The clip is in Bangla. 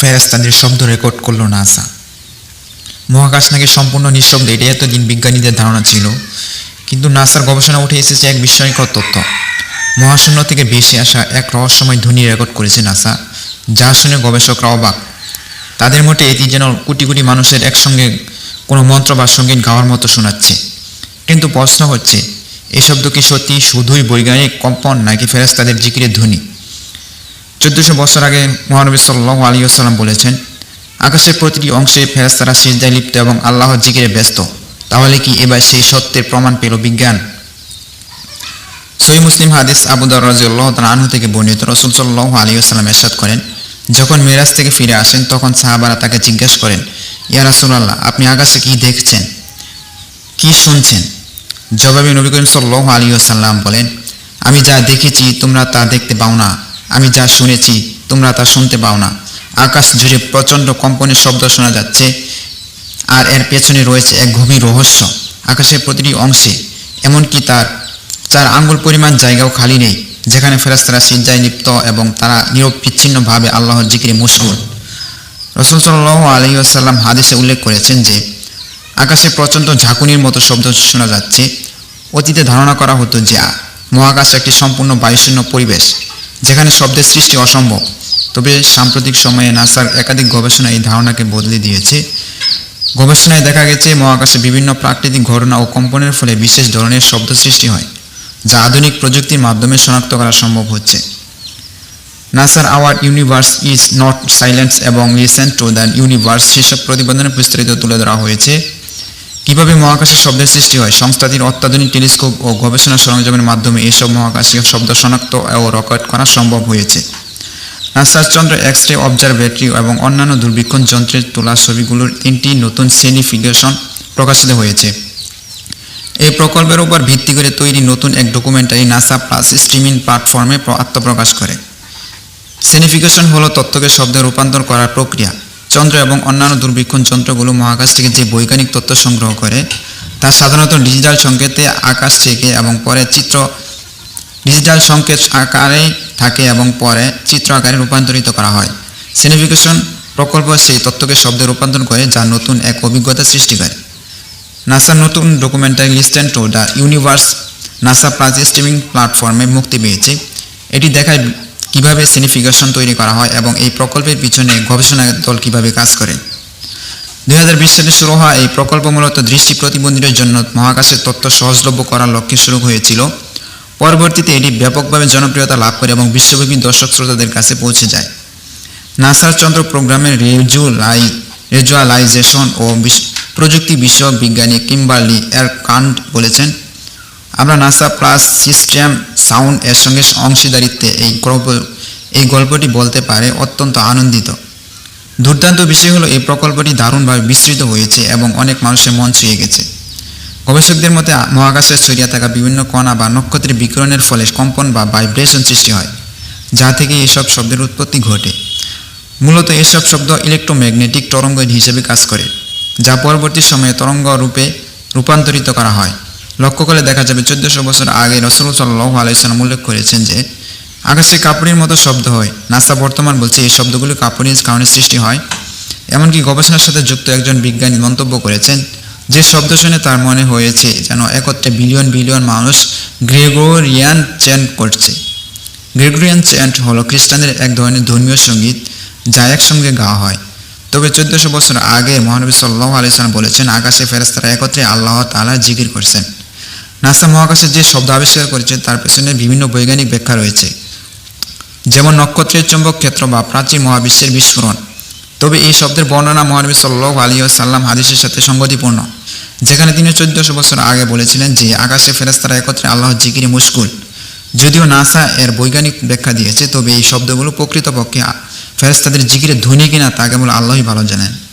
ফেরেস্তাদের শব্দ রেকর্ড করল নাসা। মহাকাশ নাকি সম্পূর্ণ নিঃশব্দ, এটাই এতদিন বিজ্ঞানীদের ধারণা ছিল। কিন্তু নাসার গবেষণা উঠে এসেছে এক বিস্ময়কর তথ্য। মহাশূন্য থেকে ভেসে আসা এক রহস্যময় ধ্বনি রেকর্ড করেছে নাসা, যা শুনে গবেষকরা অবাক। তাদের মতে এটি যেন কোটি কোটি মানুষের একসঙ্গে কোনো মন্ত্র বা সংগীত গাওয়ার মতো শোনাচ্ছে। কিন্তু প্রশ্ন হচ্ছে এই শব্দ কি সত্যি শুধুই বৈজ্ঞানিক কম্পন নাকি ফেরেস্তাদের জিকিরের ধ্বনি? চোদ্দশো বছর আগে মহানবী সাল্লাহ আলী আসসালাম বলেছেন, আকাশের প্রতিটি অংশে ফেরেস্তারা সিজদায় লিপ্ত এবং আল্লাহর জিকিরে ব্যস্ত। তাহলে কি এবার সেই সত্যের প্রমাণ পেল বিজ্ঞান? সই মুসলিম হাদিস আবুদার রাজিউল্লাহ আনহু থেকে বর্ণিত রসুল সাল্লাহ আলী আসসালাম এরশাদ করেন, যখন মিরাজ থেকে ফিরে আসেন, তখন সাহাবারা তাকে জিজ্ঞেস করেন, ইয়া রাসুলাল্লাহ, আপনি আকাশে কি দেখছেন? কি শুনছেন? জবাবে নবী করিম সাল্লাহ আলী আসাল্লাম বলেন, আমি যা দেখেছি, তোমরা তা দেখতে পাও না। আমি যা শুনেছি, তোমরা তা শুনতে পাও না। আকাশ জুড়ে প্রচণ্ড কম্পনের শব্দ শোনা যাচ্ছে, আর এর পেছনে রয়েছে এক গভীর রহস্য। আকাশের প্রতিটি অংশে, এমনকি তার, চার আঙ্গুল পরিমাণ জায়গাও খালি নেই, যেখানে ফেরাস্তারা সিজ্জায় লিপ্ত এবং তারা নিরবিচ্ছিন্নভাবে আল্লাহর জিকিরে মুশগুল রসুল সাল্লাহ আলী আসাল্লাম হাদিসে উল্লেখ করেছেন যে, আকাশে প্রচণ্ড ঝাঁকুনির মতো শব্দ শোনা যাচ্ছে। অতীতে ধারণা করা হতো যে, মহাকাশ একটি সম্পূর্ণ বায়ুশূন্য পরিবেশ। যেখানে শব্দের সৃষ্টি অসম্ভব। তবে সাম্প্রতিক সময়ে নাসার একাধিক গবেষণা এই ধারণাকে বদলে দিয়েছে। গবেষণায় দেখা গেছে, মহাকাশে বিভিন্ন প্রাকৃতিক ঘটনা ও কম্পনের ফলে বিশেষ ধরনের শব্দ সৃষ্টি হয়, যা আধুনিক প্রযুক্তির মাধ্যমে শনাক্ত করা সম্ভব হচ্ছে। নাসার our universe is not silence এবং লিসেন টু দ্য ইউনিভার্স শীর্ষক প্রতিবেদনে বিস্তারিত তুলে ধরা হয়েছে। কীভাবে মহাকাশে শব্দের সৃষ্টি হয়? সংস্থাটির অত্যাধুনিক টেলিস্কোপ ও গবেষণা সরঞ্জামের মাধ্যমে এসব মহাকাশীয় শব্দ শনাক্ত ও রেকর্ড করা সম্ভব হয়েছে। নাসার চন্দ্র এক্স রে অবজারভেটরি এবং অন্যান্য দূরবীক্ষণ যন্ত্রের তোলা ছবিগুলোর তিনটি নতুন সেনিফিকেশন প্রকাশিত হয়েছে। এই প্রকল্পের উপর ভিত্তি করে তৈরি নতুন এক ডকুমেন্টারি নাসা প্লাস স্ট্রিমিং প্ল্যাটফর্মে আত্মপ্রকাশ করে। সেনিফিকেশন হলো তথ্যকে শব্দে রূপান্তর করার প্রক্রিয়া। চন্দ্র এবং অন্যান্য দূরবীক্ষণ যন্ত্রগুলো মহাকাশ থেকে যে বৈজ্ঞানিক তথ্য সংগ্রহ করে, তা সাধারণত ডিজিটাল সংকেতে আকাশ থেকে এবং পরে চিত্র, ডিজিটাল সংকেত আকারে থাকে এবং পরে চিত্র আকারে রূপান্তরিত করা হয়। সেনিফিকেশন প্রকল্প সেই তত্ত্বকে শব্দে রূপান্তর করে যা নতুন এক অভিজ্ঞতা সৃষ্টি করে। নাসার নতুন documentary listen to the universe NASA plus streaming প্ল্যাটফর্মে মুক্তি পেয়েছে। এটি দেখায় কীভাবে সিনিফিকেশন তৈরি করা হয় এবং এই প্রকল্পের পিছনে গবেষণা দল কীভাবে কাজ করে? দুই হাজার বিশ সালে শুরু হওয়া এই প্রকল্প মূলত দৃষ্টি প্রতিবন্ধীদের জন্য মহাকাশের তথ্য সহজলভ্য করার লক্ষ্যে শুরু হয়েছিল। পরবর্তীতে এটি ব্যাপকভাবে জনপ্রিয়তা লাভ করে এবং বিশ্বব্যাপী দর্শক শ্রোতাদের কাছে পৌঁছে যায়। নাসার চন্দ্র প্রোগ্রামের রেজুলাই রেজুয়ালাইজেশন ও প্রযুক্তি বিষয়ক বিজ্ঞানী কিম্বার্লি এর কান্ড বলেছেন, আমরা নাসা প্লাস সিস্টেম সাউন্ড এর সঙ্গে অংশীদারিত্বে এই গল্প এই গল্পটি বলতে পারে অত্যন্ত আনন্দিত। দুর্দান্ত বিষয় হলো এই প্রকল্পটি দারুণভাবে বিস্তৃত হয়েছে এবং অনেক মানুষের মন ছুঁয়ে গেছে। গবেষকদের মতে মহাকাশে ছড়িয়ে থাকা বিভিন্ন কণা বা নক্ষত্রের বিকিরণের ফলে কম্পন বা ভাইব্রেশন সৃষ্টি হয়, যা থেকে এসব শব্দের উৎপত্তি ঘটে। মূলত এসব শব্দ ইলেকট্রোম্যাগনেটিক তরঙ্গ হিসেবে কাজ করে, যা পরবর্তী সময়ে তরঙ্গ রূপে রূপান্তরিত করা হয়। লক্ষ্য করলে দেখা যাবে চোদ্দশো বছর আগে রসুল সাল্লাহ আলাইসালাম উল্লেখ করেছেন যে, আকাশে কাপড়ের মতো শব্দ হয়। নাসা বর্তমান বলছে এই শব্দগুলি কাপড়ের কারণে সৃষ্টি হয়। এমনকি গবেষণার সাথে যুক্ত একজন বিজ্ঞানী মন্তব্য করেছেন, যে শব্দ শুনে তার মনে হয়েছে যেন একত্রে বিলিয়ন বিলিয়ন মানুষ গ্রেগোরিয়ান চ্যান্ট করছে। গ্রেগোরিয়ান চ্যান্ট হলো খ্রিস্টানদের এক ধরনের ধর্মীয় সংগীত যা একসঙ্গে গাওয়া হয়। তবে চোদ্দশো বছর আগে মহানবী সাল্লাহ আলিয়াল্লাম বলেছেন, আকাশে ফেরেস্তারা একত্রে আল্লাহ তালা জিকির করছেন। নাসা মহাকাশে যে শব্দ আবিষ্কার করেছে, তার পেছনে বিভিন্ন বৈজ্ঞানিক ব্যাখ্যা রয়েছে। যেমন নক্ষত্রের চুম্বক ক্ষেত্র বা প্রাচীন মহাবিশ্বের বিস্ফোরণ। তবে এই শব্দের বর্ণনা মহানবী সাল্লাহ আলী সাল্লাম হাদিসের সাথে সঙ্গতিপূর্ণ যেখানে তিনি চোদ্দশো বছর আগে বলেছিলেন যে, আকাশে ফেরেস্তারা একত্রে আল্লাহ জিকিরে মুশকুল। যদিও নাসা এর বৈজ্ঞানিক ব্যাখ্যা দিয়েছে, তবে এই শব্দগুলো প্রকৃতপক্ষে ফেরেস্তাদের জিকিরে ধ্বনি কিনা তা কেবল আল্লাহই ভালো জানেন।